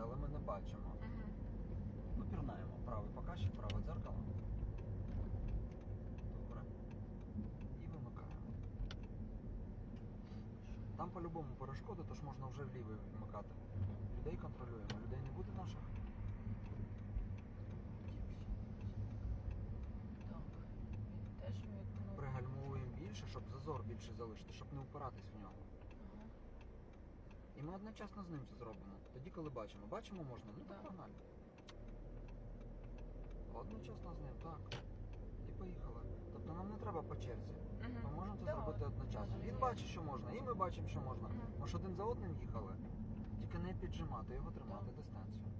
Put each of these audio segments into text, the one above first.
пірнати, але ми не бачимо. Мгм. Ну, пірнаємо. Правий показчик, праве дзеркало. Добре. І вимикаємо. Там по-любому перешкоди, тож можна вже влівий вмикати. Людей контролюємо. Людей не буде наших. Пригальмовуємо більше, щоб зазор більше залишити, щоб не впиратись в нього. І ми одночасно з ним це зробимо. Тоді, коли бачимо. Бачимо можна? Ну так погнали. Одночасно з ним, так. І поїхали. Тобто нам не треба по черзі. Ми можемо це зробити одночасно. Він бачить, що можна, і ми бачимо, що можна. Ми ж один за одним їхали. Тільки не піджимати, його тримати дистанцію.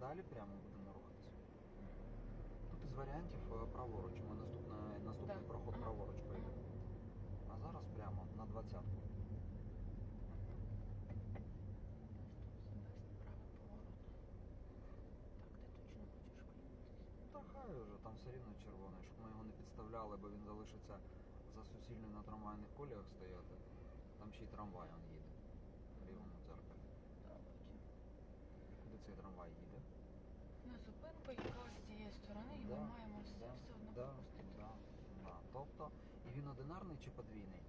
Далі прямо будемо рухатися. Тут із варіантів е, праворуч. Ми проход праворуч поїдемо. А зараз прямо на 20-ку. Дасть правий поворот. Так, ти точно хочеш виїхати? Та хай вже там все рівно червоний, щоб ми його не підставляли, бо він залишиться за суцільним на трамвайних коліях стояти. Там ще й трамвай он їде в лівому дзеркалі. Давайте. І куди цей трамвай їде? На зупинку якраз з цієї сторони, і ми маємо все, да, все одно да, пропустити. да, Тобто, і він одинарний чи подвійний?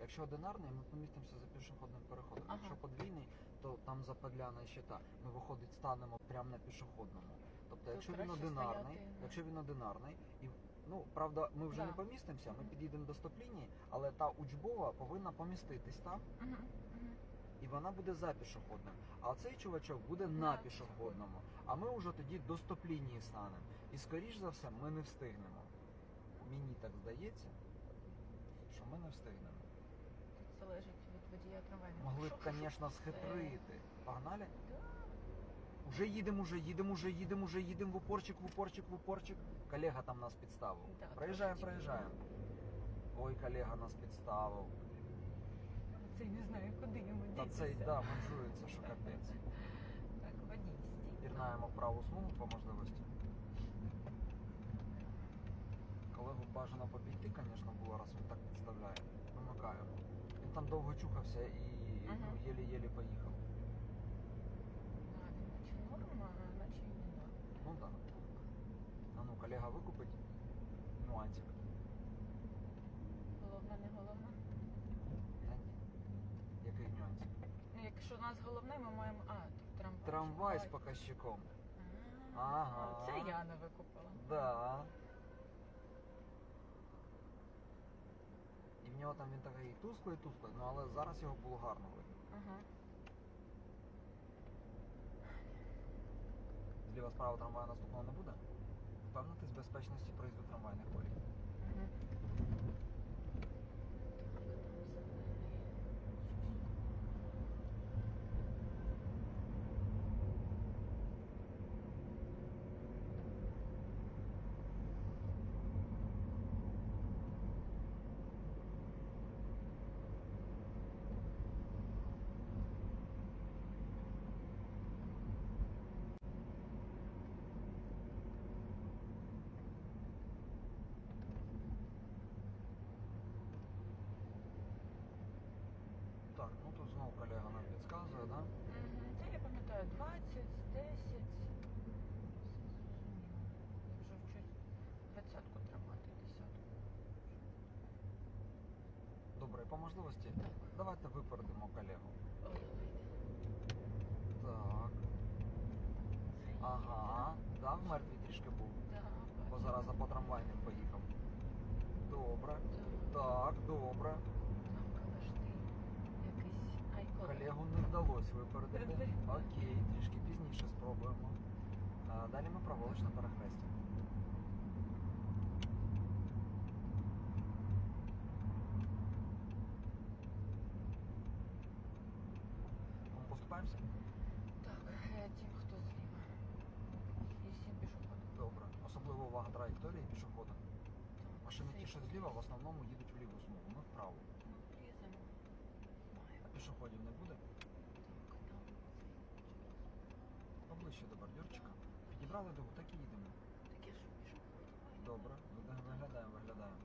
Якщо одинарний, ми помістимося за пішохідним переходом. Ага. Якщо подвійний, то там западляна щита. Ми виходить станемо прямо на пішохідному. Тобто, То якщо він одинарний, стояти, якщо він одинарний, і ну правда, ми вже Да. не помістимося, ми підійдемо до стоп-лінії, але та учбова повинна поміститись так, Мгм, мгм. і вона буде за пішохідним. А цей чувачок буде на, На пішохідному. А ми вже тоді до стоп-лінії станемо. І скоріш за все, ми не встигнемо. Мені так здається, що ми не встигнемо. Тут залежить від водія трамвайного. Могли б, звісно, схитрити. Погнали? Да. Уже їдемо, уже їдемо, уже їдемо, уже їдемо в упорчик, в упорчик, в упорчик. Колега там нас підставив. Да, проїжджаємо, трошечки. проїжджаємо. Ой, колега нас підставив. Цей не знаю, куди йому Та дітися. цей да, менжується, що капець. Так, водій, стій. Пірнаємо в праву смугу по можливості. Колегу бажано побійти, звісно, було, раз він так підставляє. Вимикаємо. Він там довго чухався і Ага. ну, єлі-єлі поїхав. А, він наче норма, а наче і не норма. Ну так. А ну, колега викупить нюансик. Головне, не головне. Та ні. Який нюансик? Ну, якщо у нас головне, ми маємо. А, тут трамвай. Трамвай з показчиком. А, Ага. Це я не викупила. Да. І в нього там він такий тусклий, тусклий, ну але зараз його було гарно видно. Ага. Зліва справа трамваю наступного не буде. Впевнитись в безпечності проїзду трамвайних колій. Мгм. Так, там зелений. Так, ну тут знову колега нам підказує, да? Мгм. Це я пам'ятаю 20, 10. Все зрозуміло. Я вже вчусь двадцятку тримати, десятку. Добре, по можливості давайте випередимо колегу. Так. Ага, да, в мертвій трішки був. Бо зараз по трамвайним поїхав. Добре. Так, добре. Так, але ж ти якийсь айкон. Колегу не вдалося випередити. Окей, трішки пізніше спробуємо. А, далі ми праворуч на перехресті. Ну, Поступаємося? Так, тим, хто зліва. І всім пішоходом. Добре. Особливо увага траєкторії пішохода. Машини ті, що зліва, в основному їдуть в ліву смугу, ми вправо. пішоходів не буде. Так, там цей через. Поближче до бордюрчика. Підібрали дугу, так і їдемо. Таке ж пішоходів. Добре, виглядаємо, виглядаємо.